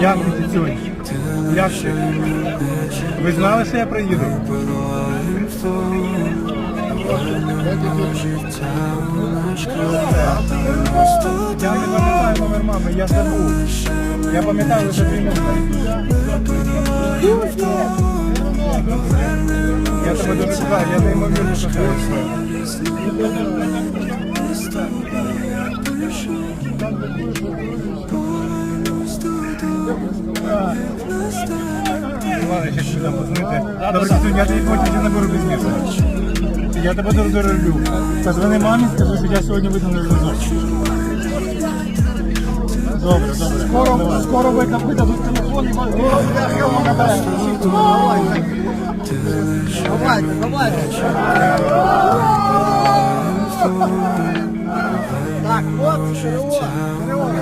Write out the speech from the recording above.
Як ти сьогодні? Як ти? Ви знали, що я приїду? Я не пам'ятаю номер мами, я забув. Я пам'ятаю дві номери. Я тебе дуже чекаю, я неймовірно кохаю. Ладно, ще сюди позвонити. Добре, я тобі потім ще наберу без місця. Я тебе дуже дуже люблю. Позвони мамі, скажи, що я сьогодні вийду на зв'язок. Добре, добре. Скоро, скоро видадуть телефон і вас Давайте, давайте. Так, от, чого?